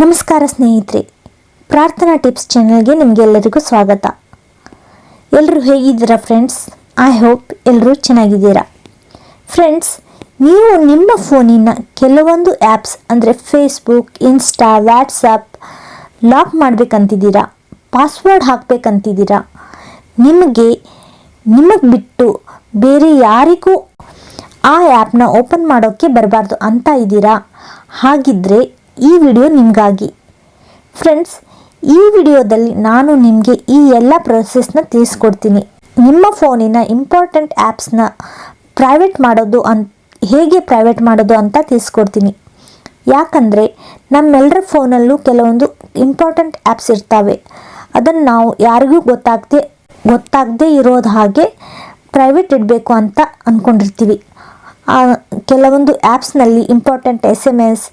ನಮಸ್ಕಾರ ಸ್ನೇಹಿತರೆ, ಪ್ರಾರ್ಥನಾ ಟಿಪ್ಸ್ ಚಾನಲ್ಗೆ ನಿಮಗೆಲ್ಲರಿಗೂ ಸ್ವಾಗತ. ಎಲ್ಲರೂ ಹೇಗಿದ್ದೀರಾ ಫ್ರೆಂಡ್ಸ್? ಐ ಹೋಪ್ ಎಲ್ಲರೂ ಚೆನ್ನಾಗಿದ್ದೀರಾ. ಫ್ರೆಂಡ್ಸ್, ನೀವು ನಿಮ್ಮ ಫೋನಿನ ಕೆಲವೊಂದು ಆ್ಯಪ್ಸ್, ಅಂದರೆ ಫೇಸ್ಬುಕ್ ಇನ್ಸ್ಟಾ ವ್ಯಾಟ್ಸಪ್ ಲಾಕ್ ಮಾಡಬೇಕಂತಿದ್ದೀರಾ? ಪಾಸ್ವರ್ಡ್ ಹಾಕಬೇಕಂತಿದ್ದೀರಾ? ನಿಮಗೆ ನಿಮಗೆ ಬಿಟ್ಟು ಬೇರೆ ಯಾರಿಗೂ ಆ ಆ್ಯಪ್ನ ಓಪನ್ ಮಾಡೋಕ್ಕೆ ಬರಬಾರ್ದು ಅಂತ ಇದ್ದೀರಾ? ಹಾಗಿದ್ದರೆ ಈ ವಿಡಿಯೋ ನಿಮಗಾಗಿ. ಫ್ರೆಂಡ್ಸ್ ಈ ವಿಡಿಯೋದಲ್ಲಿ ನಾನು ನಿಮಗೆ ಈ ಎಲ್ಲ ಪ್ರೊಸೆಸ್ನ ತಿಳಿಸ್ಕೊಡ್ತೀನಿ. ನಿಮ್ಮ ಫೋನಿನ ಇಂಪಾರ್ಟೆಂಟ್ ಆ್ಯಪ್ಸ್ನ ಪ್ರೈವೇಟ್ ಮಾಡೋದು ಅನ್, ಹೇಗೆ ಪ್ರೈವೇಟ್ ಮಾಡೋದು ಅಂತ ತಿಳಿಸ್ಕೊಡ್ತೀನಿ. ಯಾಕಂದರೆ ನಮ್ಮೆಲ್ಲರ ಫೋನಲ್ಲೂ ಕೆಲವೊಂದು ಇಂಪಾರ್ಟೆಂಟ್ ಆ್ಯಪ್ಸ್ ಇರ್ತವೆ. ಅದನ್ನು ನಾವು ಯಾರಿಗೂ ಗೊತ್ತಾಗದೆ, ಗೊತ್ತಾಗದೇ ಇರೋದು ಹಾಗೆ ಪ್ರೈವೇಟ್ ಇಡಬೇಕು ಅಂತ ಅಂದ್ಕೊಂಡಿರ್ತೀವಿ ಕೆಲವೊಂದು ಆ್ಯಪ್ಸ್ನಲ್ಲಿ important S M S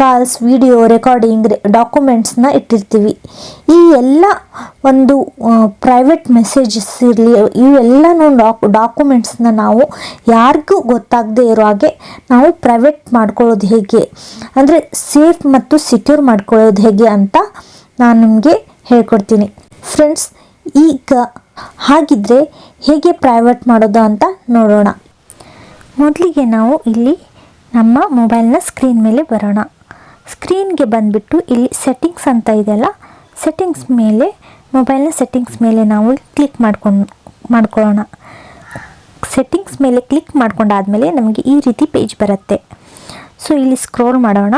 calls video recording ಡಾಕ್ಯುಮೆಂಟ್ಸ್ನ ಇಟ್ಟಿರ್ತೀವಿ. ಈ ಎಲ್ಲ ಒಂದು ಪ್ರೈವೇಟ್ ಮೆಸೇಜಸ್ ಇರಲಿ ಇವೆಲ್ಲನೂ ಡಾಕ್ ಡಾಕ್ಯುಮೆಂಟ್ಸ್ನ ನಾವು ಯಾರಿಗೂ ಗೊತ್ತಾಗದೇ ಇರೋ ಹಾಗೆ ನಾವು ಪ್ರೈವೇಟ್ ಮಾಡ್ಕೊಳ್ಳೋದು ಹೇಗೆ? ಅಂದರೆ ಸೇಫ್ ಮತ್ತು ಸೆಕ್ಯೂರ್ ಮಾಡ್ಕೊಳ್ಳೋದು ಹೇಗೆ ಅಂತ ನಾನು ನಿಮಗೆ ಹೇಳ್ಕೊಡ್ತೀನಿ. ಫ್ರೆಂಡ್ಸ್ ಈಗ ಹಾಗಿದ್ರೆ ಹೇಗೆ ಪ್ರೈವೇಟ್ ಮಾಡೋದು ಅಂತ ನೋಡೋಣ. ಮೊದಲಿಗೆ ನಾವು ಇಲ್ಲಿ ನಮ್ಮ ಮೊಬೈಲ್ನ ಸ್ಕ್ರೀನ್ ಮೇಲೆ ಬರೋಣ. ಸ್ಕ್ರೀನ್ಗೆ ಬಂದುಬಿಟ್ಟು ಇಲ್ಲಿ ಸೆಟ್ಟಿಂಗ್ಸ್ ಅಂತ ಇದೆಯಲ್ಲ ಸೆಟ್ಟಿಂಗ್ಸ್ ಮೇಲೆ ಮೊಬೈಲ್ನ ಸೆಟ್ಟಿಂಗ್ಸ್ ಮೇಲೆ ನಾವು ಕ್ಲಿಕ್ ಮಾಡ್ಕೊಂಡು, ಮಾಡ್ಕೊಳ್ಳೋಣ. ಸೆಟ್ಟಿಂಗ್ಸ್ ಮೇಲೆ ಕ್ಲಿಕ್ ಮಾಡ್ಕೊಂಡಾದಮೇಲೆ ನಮಗೆ ಈ ರೀತಿ ಪೇಜ್ ಬರುತ್ತೆ. ಸೊ ಇಲ್ಲಿ ಸ್ಕ್ರೋಲ್ ಮಾಡೋಣ.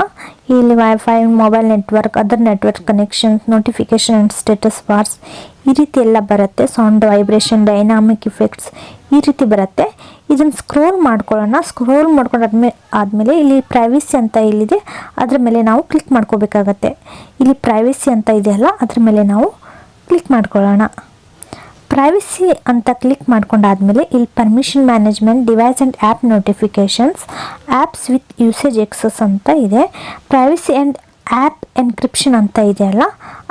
ಇಲ್ಲಿ wifi mobile network other network connections notification and status bars ಈ ರೀತಿ ಎಲ್ಲ ಬರುತ್ತೆ. ಸೌಂಡ್ ವೈಬ್ರೇಷನ್ ಡೈನಾಮಿಕ್ ಇಫೆಕ್ಟ್ಸ್ ಈ ರೀತಿ ಬರುತ್ತೆ. ಇದನ್ನು ಸ್ಕ್ರೋಲ್ ಮಾಡ್ಕೊಳ್ಳೋಣ. ಸ್ಕ್ರೋಲ್ ಮಾಡ್ಕೊಂಡಾದ್ಮೇಲೆ ಆದಮೇಲೆ ಇಲ್ಲಿ ಪ್ರೈವೇಸಿ ಅಂತ ಇಲ್ಲಿದೆ. ಅದರ ಮೇಲೆ ನಾವು ಕ್ಲಿಕ್ ಮಾಡ್ಕೋಬೇಕಾಗತ್ತೆ. ಇಲ್ಲಿ ಪ್ರೈವೇಸಿ ಅಂತ ಇದೆಯಲ್ಲ ಅದ್ರ ಮೇಲೆ ನಾವು ಕ್ಲಿಕ್ ಮಾಡ್ಕೊಳ್ಳೋಣ. ಪ್ರೈವಸಿ ಅಂತ ಕ್ಲಿಕ್ ಮಾಡ್ಕೊಂಡಾದ್ಮೇಲೆ ಇಲ್ಲಿ permission management device and app notifications apps with usage access ಅಂತ ಇದೆ. ಪ್ರೈವಸಿ ಆ್ಯಂಡ್ ಆ್ಯಪ್ ಎನ್ಕ್ರಿಪ್ಷನ್ ಅಂತ ಇದೆಯಲ್ಲ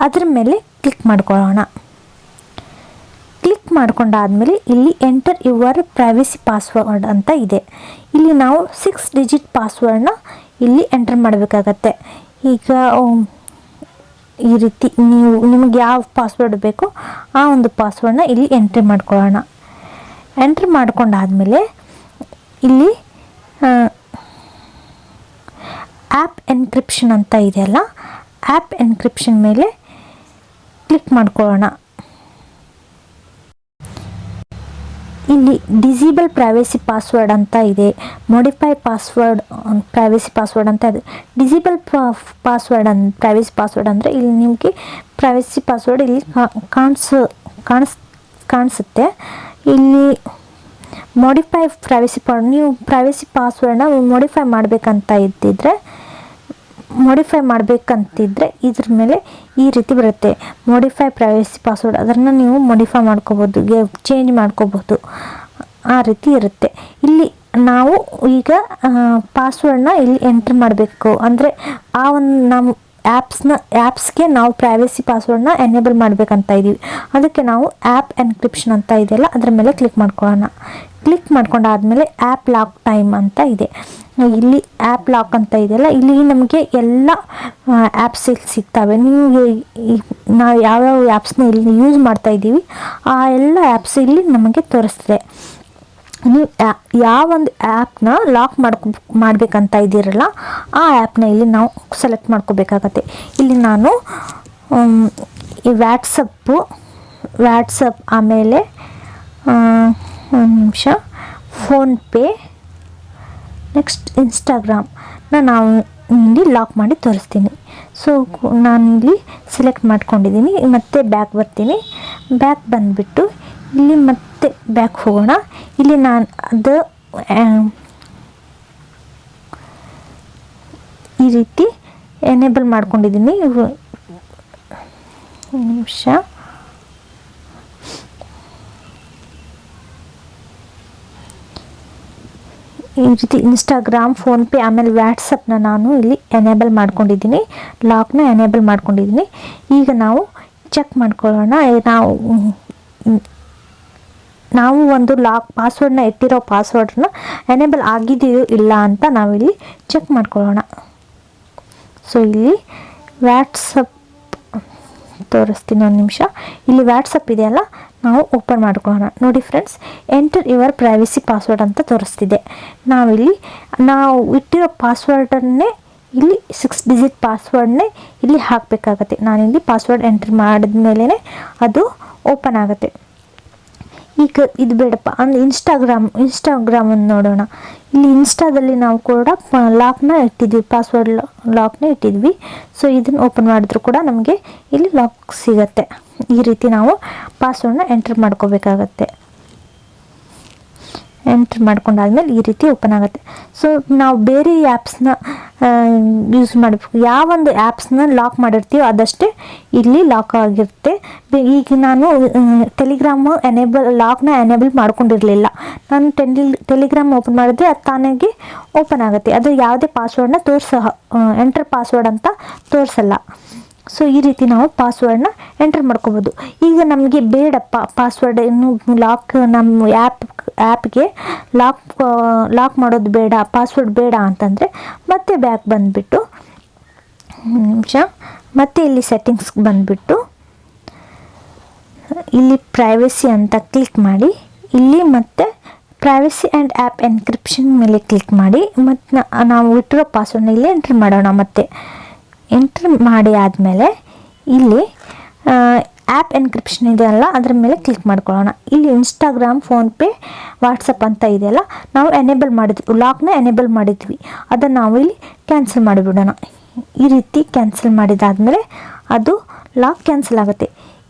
ಅದ್ರ ಮೇಲೆ ಕ್ಲಿಕ್ ಮಾಡ್ಕೊಳ್ಳೋಣ. ಕ್ಲಿಕ್ ಮಾಡ್ಕೊಂಡಾದ್ಮೇಲೆ ಇಲ್ಲಿ ಎಂಟರ್ ಯುವರ್ ಪ್ರೈವಸಿ ಪಾಸ್ವರ್ಡ್ ಅಂತ ಇದೆ. ಇಲ್ಲಿ ನಾವು ಸಿಕ್ಸ್ ಡಿಜಿಟ್ ಪಾಸ್ವರ್ಡನ್ನ ಇಲ್ಲಿ ಎಂಟರ್ ಮಾಡಬೇಕಾಗತ್ತೆ. ಈಗ ಈ ರೀತಿ ನೀವು, ನಿಮಗೆ ಯಾವ ಪಾಸ್ವರ್ಡ್ ಬೇಕೋ ಆ ಒಂದು ಪಾಸ್ವರ್ಡನ್ನ ಇಲ್ಲಿ ಎಂಟ್ರಿ ಮಾಡ್ಕೊಳ್ಳೋಣ. ಎಂಟ್ರಿ ಮಾಡ್ಕೊಂಡಾದ್ಮೇಲೆ ಇಲ್ಲಿ ಆ್ಯಪ್ ಎನ್ಕ್ರಿಪ್ಷನ್ ಅಂತ ಇದೆಯಲ್ಲ ಆ್ಯಪ್ ಎನ್ಕ್ರಿಪ್ಷನ್ ಮೇಲೆ ಕ್ಲಿಕ್ ಮಾಡ್ಕೊಳ್ಳೋಣ. ಇಲ್ಲಿ ಡಿಸೇಬಲ್ ಪ್ರೈವೇಸಿ ಪಾಸ್ವರ್ಡ್ ಅಂತ ಇದೆ. ಮೋಡಿಫೈ ಪಾಸ್ವರ್ಡ್ ಪ್ರೈವೇಸಿ ಪಾಸ್ವರ್ಡ್ ಅಂತ ಇದೆ. Disable password on privacy password ಅಂದರೆ ಇಲ್ಲಿ ನಿಮಗೆ ಪ್ರೈವೇಸಿ ಪಾಸ್ವರ್ಡ್ ಇಲ್ಲಿ ಕಾಣಿಸ್ ಕಾಣಿಸ್, ಕಾಣಿಸುತ್ತೆ. ಇಲ್ಲಿ ಮೋಡಿಫೈ ಪ್ರೈವೇಸಿ ನೀವು ಪ್ರೈವೇಸಿ ಪಾಸ್ವರ್ಡ್ನ ಮೋಡಿಫೈ ಮಾಡಬೇಕಂತ ಇದ್ದಿದ್ರೆ ಮಾಡಿಫೈ ಮಾಡಬೇಕಂತಿದ್ರೆ ಇದ್ರ ಮೇಲೆ ಈ ರೀತಿ ಬರುತ್ತೆ. ಮಾಡಿಫೈ ಪ್ರೈವೇಸಿ ಪಾಸ್ವರ್ಡ್ ಅದನ್ನು ನೀವು ಮಾಡಿಫೈ ಮಾಡ್ಕೋಬೋದು ಚೇಂಜ್ ಮಾಡ್ಕೋಬೋದು. ಆ ರೀತಿ ಇರುತ್ತೆ. ಇಲ್ಲಿ ನಾವು ಈಗ ಪಾಸ್ವರ್ಡ್ನ ಇಲ್ಲಿ ಎಂಟ್ರ್ ಮಾಡಬೇಕು. ಅಂದರೆ ಆ ಒಂದು ನಮ್ಮ ಆ್ಯಪ್ಸ್ನ ಆ್ಯಪ್ಸ್ಗೆ ನಾವು ಪ್ರೈವೇಸಿ ಪಾಸ್ವರ್ಡ್ನ ಎನೇಬಲ್ ಮಾಡಬೇಕಂತ ಇದ್ದೀವಿ ಅದಕ್ಕೆ ನಾವು ಆ್ಯಪ್ ಎನ್ಕ್ರಿಪ್ಷನ್ ಅಂತ ಇದೆಯಲ್ಲ, ಅದರ ಮೇಲೆ ಕ್ಲಿಕ್ ಮಾಡ್ಕೊಳ್ಳೋಣ. ಕ್ಲಿಕ್ ಮಾಡ್ಕೊಂಡಾದ್ಮೇಲೆ ಆ್ಯಪ್ ಲಾಕ್ ಟೈಮ್ ಅಂತ ಇದೆ. ಇಲ್ಲಿ ಆ್ಯಪ್ ಲಾಕ್ ಅಂತ ಇದೆಯಲ್ಲ, ಇಲ್ಲಿ ನಮಗೆ ಎಲ್ಲ ಆ್ಯಪ್ಸ್ ಇಲ್ಲಿ ಸಿಗ್ತವೆ. ನೀವು ನಾವು ಯಾವ್ಯಾವ ಆ್ಯಪ್ಸ್ನ ಇಲ್ಲಿ ಯೂಸ್ ಮಾಡ್ತಾ ಇದ್ದೀವಿ, ಆ ಎಲ್ಲ ಆ್ಯಪ್ಸ್ ಇಲ್ಲಿ ನಮಗೆ ತೋರಿಸ್ತದೆ. ನೀವು ಯಾವೊಂದು ಆ್ಯಪ್ನ ಲಾಕ್ ಮಾಡ್ಕೊ, ಮಾಡಬೇಕಂತ ಇದ್ದೀರಲ್ಲ, ಆ ಆ್ಯಪ್ನ ಇಲ್ಲಿ ನಾವು ಸೆಲೆಕ್ಟ್ ಮಾಡ್ಕೋಬೇಕಾಗತ್ತೆ. ಇಲ್ಲಿ ನಾನು ಈ ವ್ಯಾಟ್ಸಪ್ಪು ವ್ಯಾಟ್ಸಪ್ ಆಮೇಲೆ ಒಂದು ನಿಮಿಷ ಫೋನ್ಪೇ ನೆಕ್ಸ್ಟ್ ಇನ್ಸ್ಟಾಗ್ರಾಮ್ನ ನಾವು ಇಲ್ಲಿ ಲಾಕ್ ಮಾಡಿ ತೋರಿಸ್ತೀನಿ. ಸೊ ನಾನು ಇಲ್ಲಿ ಸೆಲೆಕ್ಟ್ ಮಾಡ್ಕೊಂಡಿದ್ದೀನಿ. ಮತ್ತೆ ಬ್ಯಾಕ್ ಬರ್ತೀನಿ. ಬ್ಯಾಕ್ ಬಂದುಬಿಟ್ಟು ಇಲ್ಲಿ ಮತ್ತೆ ಬ್ಯಾಕ್ ಹೋಗೋಣ. ಇಲ್ಲಿ ನಾನು ಅದು ಈ ರೀತಿ ಎನೇಬಲ್ ಮಾಡ್ಕೊಂಡಿದ್ದೀನಿ. ನಿಮಿಷ. ಈ ರೀತಿ ಇನ್ಸ್ಟಾಗ್ರಾಮ್ ಫೋನ್ಪೇ ಆಮೇಲೆ ವ್ಯಾಟ್ಸಪ್ನ ನಾನು ಇಲ್ಲಿ ಎನೇಬಲ್ ಮಾಡ್ಕೊಂಡಿದ್ದೀನಿ. ಲಾಕ್ನ ಎನೇಬಲ್ ಮಾಡ್ಕೊಂಡಿದ್ದೀನಿ. ಈಗ ನಾವು ಚೆಕ್ ಮಾಡ್ಕೊಳ್ಳೋಣ. ನಾವು ನಾವು ಒಂದು ಲಾಕ್ ಪಾಸ್ವರ್ಡ್ನ ಇಟ್ಟಿರೋ ಪಾಸ್ವರ್ಡ್ನ ಎನೇಬಲ್ ಆಗಿದೆಯೋ ಇಲ್ಲ ಅಂತ ನಾವಿಲ್ಲಿ ಚೆಕ್ ಮಾಡ್ಕೊಳ್ಳೋಣ. ಸೊ ಇಲ್ಲಿ ವ್ಯಾಟ್ಸಪ್ ತೋರಿಸ್ತೀನಿ ಒಂದು ನಿಮಿಷ. ಇಲ್ಲಿ ವ್ಯಾಟ್ಸಪ್ ಇದೆಯಲ್ಲ? ನಾವು ಓಪನ್ ಮಾಡ್ಕೊಳ್ಳೋಣ. ನೋಡಿ friends enter your privacy password ಅಂತ ತೋರಿಸ್ತಿದೆ. ನಾವಿಲ್ಲಿ, ನಾವು ಇಟ್ಟಿರೋ ಪಾಸ್ವರ್ಡನ್ನೇ ಇಲ್ಲಿ ಸಿಕ್ಸ್ ಡಿಜಿಟ್ ಪಾಸ್ವರ್ಡ್ನೇ ಇಲ್ಲಿ ಹಾಕಬೇಕಾಗತ್ತೆ. ನಾನಿಲ್ಲಿ ಪಾಸ್ವರ್ಡ್ ಎಂಟ್ರ್ ಮಾಡಿದ ಮೇಲೇ ಅದು ಓಪನ್ ಆಗುತ್ತೆ. ಈಗ ಇದು ಬೇಡಪ್ಪ. ಅಂದರೆ ಇನ್ಸ್ಟಾಗ್ರಾಮ್ ಇನ್ಸ್ಟಾಗ್ರಾಮನ್ನು ನೋಡೋಣ. ಇಲ್ಲಿ ಇನ್ಸ್ಟಾದಲ್ಲಿ ನಾವು ಕೂಡ ಲಾಕ್ನ ಇಟ್ಟಿದ್ವಿ. ಪಾಸ್ವರ್ಡ್ ಲಾಕ್ನ ಇಟ್ಟಿದ್ವಿ. ಸೊ ಇದನ್ನು ಓಪನ್ ಮಾಡಿದ್ರು ಕೂಡ ನಮಗೆ ಇಲ್ಲಿ ಲಾಕ್ ಸಿಗತ್ತೆ. ಈ ರೀತಿ ನಾವು ಪಾಸ್ವರ್ಡ್ನ ಎಂಟರ್ ಮಾಡ್ಕೋಬೇಕಾಗತ್ತೆ. ಎಂಟ್ರ್ ಮಾಡ್ಕೊಂಡಾದ್ಮೇಲೆ ಈ ರೀತಿ ಓಪನ್ ಆಗುತ್ತೆ. ಸೊ ನಾವು ಬೇರೆ ಆ್ಯಪ್ಸ್ನ ಯೂಸ್ ಮಾಡಬೇಕು. ಯಾವೊಂದು ಆ್ಯಪ್ಸ್ನ ಲಾಕ್ ಮಾಡಿರ್ತೀವೋ ಅದಷ್ಟೇ ಇಲ್ಲಿ ಲಾಕ್ ಆಗಿರುತ್ತೆ. ಈಗ ನಾನು ಟೆಲಿಗ್ರಾಮು ಎನೇಬಲ್ ಲಾಕ್ನ ಎನೇಬಲ್ ಮಾಡ್ಕೊಂಡಿರಲಿಲ್ಲ. ನಾನು ಟೆಲಿ ಟೆಲಿಗ್ರಾಮ್ ಓಪನ್ ಮಾಡಿದ್ರೆ ಅದು ತಾನಾಗಿ ಓಪನ್ ಆಗುತ್ತೆ. ಅದು ಯಾವುದೇ ಪಾಸ್ವರ್ಡ್ನ ತೋರಿಸ ಎಂಟರ್ ಪಾಸ್ವರ್ಡ್ ಅಂತ ತೋರಿಸಲ್ಲ. ಸೊ ಈ ರೀತಿ ನಾವು ಪಾಸ್ವರ್ಡ್ನ ಎಂಟರ್ ಮಾಡ್ಕೋಬೋದು. ಈಗ ನಮಗೆ ಬೇಡಪ್ಪ ಪಾಸ್ವರ್ಡ್ ಇನ್ನು ಲಾಕ್ ನಮ್ಮ ಆ್ಯಪ್ ಆ್ಯಪ್ಗೆ ಲಾಕ್ ಲಾಕ್ ಮಾಡೋದು ಬೇಡ, ಪಾಸ್ವರ್ಡ್ ಬೇಡ ಅಂತಂದರೆ ಮತ್ತೆ ಬ್ಯಾಕ್ ಬಂದುಬಿಟ್ಟು ನಿಮಿಷ. ಮತ್ತೆ ಇಲ್ಲಿ ಸೆಟ್ಟಿಂಗ್ಸ್ಗೆ ಬಂದುಬಿಟ್ಟು, ಇಲ್ಲಿ ಪ್ರೈವಸಿ ಅಂತ ಕ್ಲಿಕ್ ಮಾಡಿ, ಇಲ್ಲಿ ಮತ್ತೆ ಪ್ರೈವಸಿ ಆ್ಯಂಡ್ ಆ್ಯಪ್ ಎನ್ಕ್ರಿಪ್ಷನ್ ಮೇಲೆ ಕ್ಲಿಕ್ ಮಾಡಿ, ಮತ್ತು ನಾವು ಇಟ್ಟಿರೋ ಪಾಸ್ವರ್ಡ್ನ ಇಲ್ಲಿ ಎಂಟ್ರ್ ಮಾಡೋಣ ಮತ್ತೆ. ಎಂಟ್ರ್ ಮಾಡಿ ಆದಮೇಲೆ, ಇಲ್ಲಿ ಆ್ಯಪ್ ಎನ್ಕ್ರಿಪ್ಷನ್ ಇದೆಯಲ್ಲ ಅದ್ರ ಮೇಲೆ ಕ್ಲಿಕ್ ಮಾಡ್ಕೊಳ್ಳೋಣ. ಇಲ್ಲಿ ಇನ್ಸ್ಟಾಗ್ರಾಮ್, ಫೋನ್ಪೇ, ವಾಟ್ಸಪ್ ಅಂತ ಇದೆಯಲ್ಲ ನಾವು ಎನೇಬಲ್ ಮಾಡಿದ್ವಿ. ಲಾಕ್ನ ಎನೇಬಲ್ ಮಾಡಿದ್ವಿ. ಅದನ್ನು ನಾವು ಇಲ್ಲಿ ಕ್ಯಾನ್ಸಲ್ ಮಾಡಿಬಿಡೋಣ. ಈ ರೀತಿ ಕ್ಯಾನ್ಸಲ್ ಮಾಡಿದಾದಮೇಲೆ ಅದು ಲಾಕ್ ಕ್ಯಾನ್ಸಲ್ ಆಗುತ್ತೆ.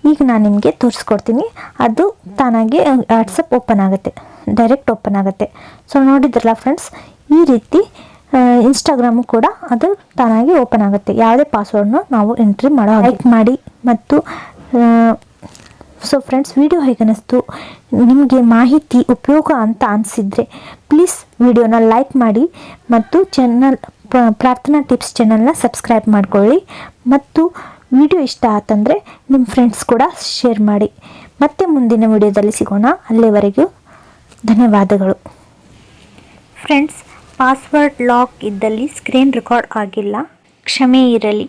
ಈಗ ನಾನು ನಿಮಗೆ ತೋರಿಸ್ಕೊಡ್ತೀನಿ. ಅದು ತಾನಾಗಿ ವಾಟ್ಸಪ್ ಓಪನ್ ಆಗುತ್ತೆ. ಡೈರೆಕ್ಟ್ ಓಪನ್ ಆಗುತ್ತೆ. ಸೊ, ನೋಡಿದ್ರಲ್ಲ ಫ್ರೆಂಡ್ಸ್, ಈ ರೀತಿ ಇನ್ಸ್ಟಾಗ್ರಾಮು ಕೂಡ ಅದು ತಾನಾಗಿ ಓಪನ್ ಆಗುತ್ತೆ. ಯಾವುದೇ ಪಾಸ್ವರ್ಡ್ನ ನಾವು ಎಂಟ್ರಿ ಮಾಡೋ ಲೈಕ್ ಮಾಡಿ ಮತ್ತು ಸೊ ಫ್ರೆಂಡ್ಸ್ ವಿಡಿಯೋ ಹೇಗೆ ಅನ್ನಿಸ್ತು ನಿಮಗೆ ಮಾಹಿತಿ ಉಪಯೋಗ ಅಂತ ಅನಿಸಿದರೆ ಪ್ಲೀಸ್ ವಿಡಿಯೋನ ಲೈಕ್ ಮಾಡಿ ಮತ್ತು ಚಾನಲ್ ಪ್ರಾರ್ಥನಾ ಟಿಪ್ಸ್ ಚಾನಲ್ನ ಸಬ್ಸ್ಕ್ರೈಬ್ ಮಾಡ್ಕೊಳ್ಳಿ. ಮತ್ತು ವಿಡಿಯೋ ಇಷ್ಟ ಆತಂದರೆ ನಿಮ್ಮ ಫ್ರೆಂಡ್ಸ್ ಕೂಡ ಶೇರ್ ಮಾಡಿ. ಮತ್ತೆ ಮುಂದಿನ ವಿಡಿಯೋದಲ್ಲಿ ಸಿಗೋಣ. ಅಲ್ಲಿವರೆಗೂ ಧನ್ಯವಾದಗಳು. ಫ್ರೆಂಡ್ಸ್ ಪಾಸ್ವರ್ಡ್ ಲಾಕ್ ಇದ್ದಲ್ಲಿ ಸ್ಕ್ರೀನ್ ರೆಕಾರ್ಡ್ ಆಗಿಲ್ಲ. ಕ್ಷಮೆ ಇರಲಿ.